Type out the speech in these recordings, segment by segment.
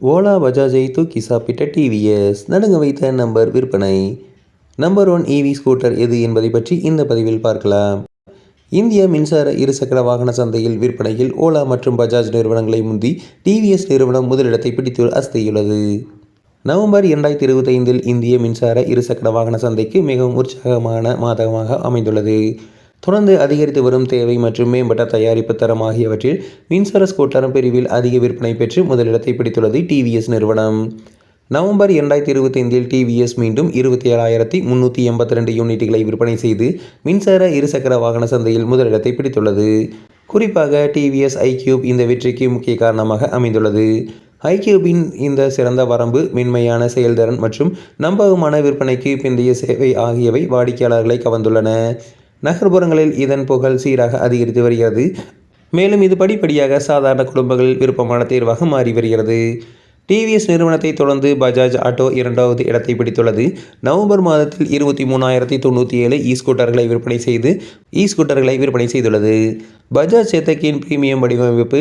ஓலா பஜாஜை தூக்கி சாப்பிட்ட டிவிஎஸ் நடுங்க வைத்த நம்பர் விற்பனை. நம்பர் ஒன் இவி ஸ்கூட்டர் எது என்பதை பற்றி இந்த பதிவில் பார்க்கலாம். இந்திய மின்சார இருசக்கர வாகன சந்தையில் விற்பனையில் ஓலா மற்றும் பஜாஜ் நிறுவனங்களை முந்தி டிவிஎஸ் நிறுவனம் முதலிடத்தை பிடித்து அஸ்தியுள்ளது நவம்பர் இரண்டாயிரத்தி இருபத்தைந்தில் இந்திய மின்சார இருசக்கர வாகன சந்தைக்கு மிகவும் உற்சாகமான மாதமாக அமைந்துள்ளது. தொடர்ந்து அதிகரித்து வரும் தேவை மற்றும் மேம்பட்ட தயாரிப்பு தரம் ஆகியவற்றில் மின்சார ஸ்கூட்டரம் பிரிவில் அதிக விற்பனை பெற்று முதலிடத்தை பிடித்துள்ளது டிவிஎஸ் நிறுவனம். நவம்பர் இரண்டாயிரத்தி இருபத்தைந்தில் டிவிஎஸ் மீண்டும் இருபத்தி ஏழாயிரத்தி முன்னூற்றி எண்பத்தி ரெண்டு யூனிட்டுகளை விற்பனை செய்து மின்சார இருசக்கர வாகன சந்தையில் முதலிடத்தை பிடித்துள்ளது. குறிப்பாக டிவிஎஸ் ஐக்யூப் இந்த வெற்றிக்கு முக்கிய காரணமாக அமைந்துள்ளது. ஐக்யூபின் இந்த சிறந்த வரம்பு மென்மையான செயல்திறன் மற்றும் நம்பகமான விற்பனைக்கு பிந்தைய சேவை ஆகியவை வாடிக்கையாளர்களை கவர்ந்துள்ளன. நகர்ப்புறங்களில் இதன் புகழ் சீராக அதிகரித்து வருகிறது. மேலும் இது படிப்படியாக சாதாரண குடும்பங்களில் விருப்பமான தேர்வாக மாறி வருகிறது. டிவிஎஸ் நிறுவனத்தை தொடர்ந்து பஜாஜ் ஆட்டோ இரண்டாவது இடத்தை பிடித்துள்ளது. நவம்பர் மாதத்தில் இருபத்தி மூணாயிரத்தி தொண்ணூற்றி ஏழு இ ஸ்கூட்டர்களை விற்பனை செய்து இ ஸ்கூட்டர்களை விற்பனை செய்துள்ளது. பஜாஜ் சேத்தக்கியின் பிரீமியம் வடிவமைப்பு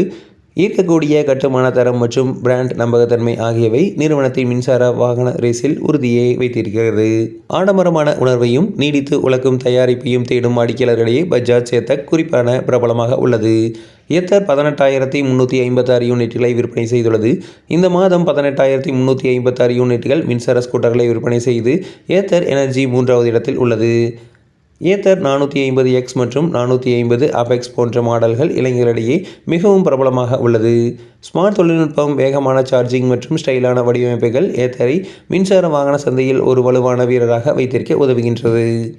ஈர்க்கக்கூடிய கட்டுமான தரம் மற்றும் பிராண்ட் நம்பகத்தன்மை ஆகியவை நிறுவனத்தின் மின்சார வாகன ரேஸில் உறுதியை வைத்திருக்கிறது. ஆடம்பரமான உணர்வையும் நீடித்து உழக்கும் தயாரிப்பையும் தேடும் வாடிக்கையாளர்களிடையே பஜாஜ் சேத்தக் குறிப்பான பிரபலமாக உள்ளது. ஏத்தர் பதினெட்டாயிரத்தி முந்நூற்றி ஐம்பத்தாறு யூனிட்டுகளை விற்பனை செய்துள்ளது. இந்த மாதம் பதினெட்டாயிரத்தி முந்நூற்றி ஐம்பத்தாறு யூனிட்டுகள் மின்சார ஸ்கூட்டர்களை விற்பனை செய்து ஏத்தர் எனர்ஜி மூன்றாவது இடத்தில் உள்ளது. ஏத்தர் நானூற்றி ஐம்பது எக்ஸ் மற்றும் நானூற்றி ஐம்பது அபெக்ஸ் போன்ற மாடல்கள் இளைஞர்களிடையே மிகவும் பிரபலமாக உள்ளது. ஸ்மார்ட் தொழில்நுட்பம் வேகமான சார்ஜிங் மற்றும் ஸ்டைலான வடிவமைப்புகள் ஏத்தரை மின்சார வாகன சந்தையில் ஒரு வலுவான வீரராக வைத்திருக்க உதவுகின்றது.